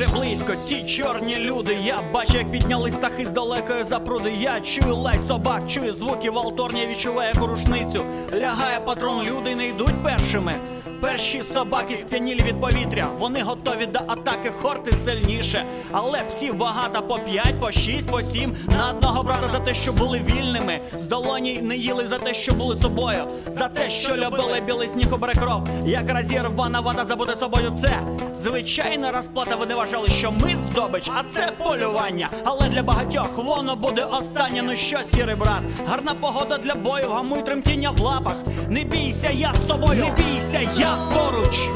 військо, ці чорні люди. Я бачу, як підняли птахи з далекої запруди. Я чую лай собак, чую звуки валторня, відчуваю як рушницю. Лягає патрон, люди не йдуть першими. Перші собаки сп'янілі від повітря. Вони готові до атаки, хорти сильніше. Але псів багато по п'ять, по шість, по сім. На одного брата за те, що були вільними. З долоні не їли за те, що були собою. За те, що любили білий сніг обере кров. Як розірвана вода забути собою. Це звичайна розплата. Вони вважали, що ми здобич, а це полювання. Але для багатьох воно буде останнє. Ну що, сірий брат? Гарна погода для бою, гамуй тремтіння в лапах. Не бійся, я з тобою, не бійся, я поруч.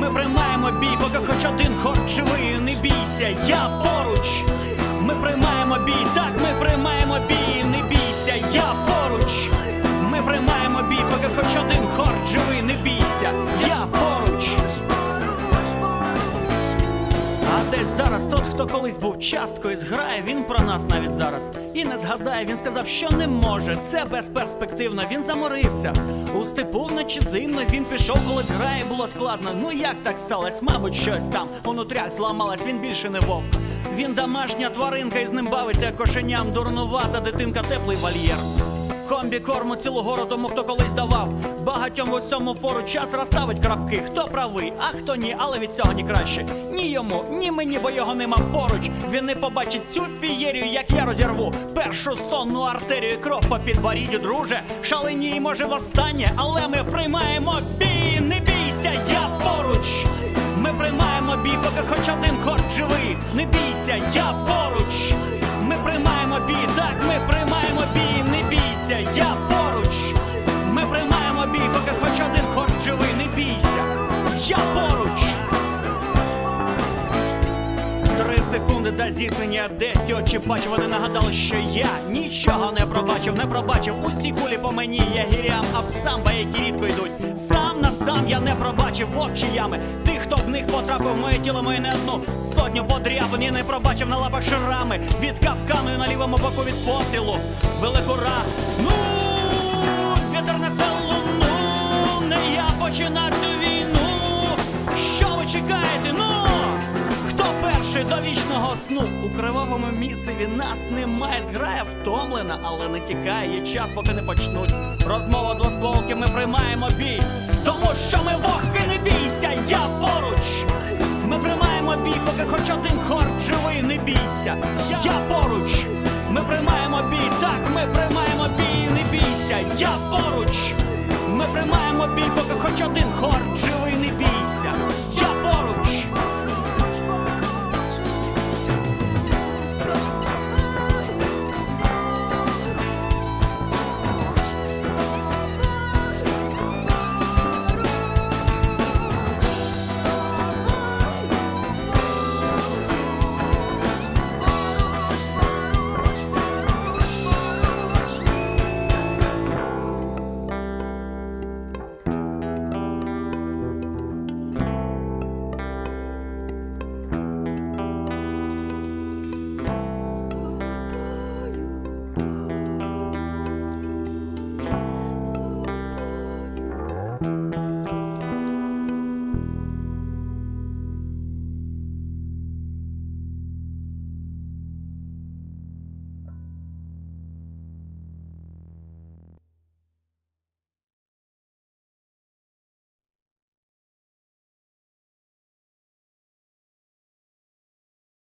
Ми приймаємо бій, поки хоч один хорчовий. Не бійся, я поруч. Ми приймаємо бій, так, ми приймаємо бій, не бійся, я поруч. Ми приймаємо бій, поки хоч один живий, не бійся, я поруч. Хто колись був часткою, зграє, він про нас навіть зараз. І не згадає, він сказав, що не може. Це безперспективно, він заморився. У степу вночі зимно він пішов, коли зграє було складно. Ну як так сталося? Мабуть, щось там у нутрях зламалось, він більше не вовк. Він домашня тваринка і з ним бавиться кошеням, дурнувата дитинка, теплий вольєр. Комбі корму тому, хто колись давав. Багатьом в усьому фору час розставить крапки. Хто правий, а хто ні, але від цього ні краще. Ні йому, ні мені, бо його нема поруч. Він не побачить цю фієрію, як я розірву. Першу сонну артерію кров по підборіддю, друже. Шаленій, може, востаннє, але ми приймаємо бій. Не бійся, я поруч. Ми приймаємо бій, поки хоч один хор живий. Не бійся, я поруч. Ми приймаємо Секунди зіткнення десь очі бачу, вони нагадали, що я нічого не пробачив, не пробачив усі кулі по мені, я гірям, а в самба, які рідко йдуть. Сам на сам я не пробачив вовчі ями. Тих, хто в них потрапив, моє тіло моє не одну сотню подряпин, я не пробачив на лапах шрами від капкану і на лівому боку від пострілу. Велику ра. Ну, вічного сну? У кривавому місиві нас немає. Зграя втомлена, але не тікає. Є час, поки не почнуть. Розмова двостволки, ми приймаємо бій. Тому що ми вогки, не бійся, я поруч. Ми приймаємо бій, поки хоч один хор живий, не бійся. Я поруч. Ми приймаємо бій, так, ми приймаємо бій, не бійся. Я поруч. Ми приймаємо бій, поки хоч один хор живий,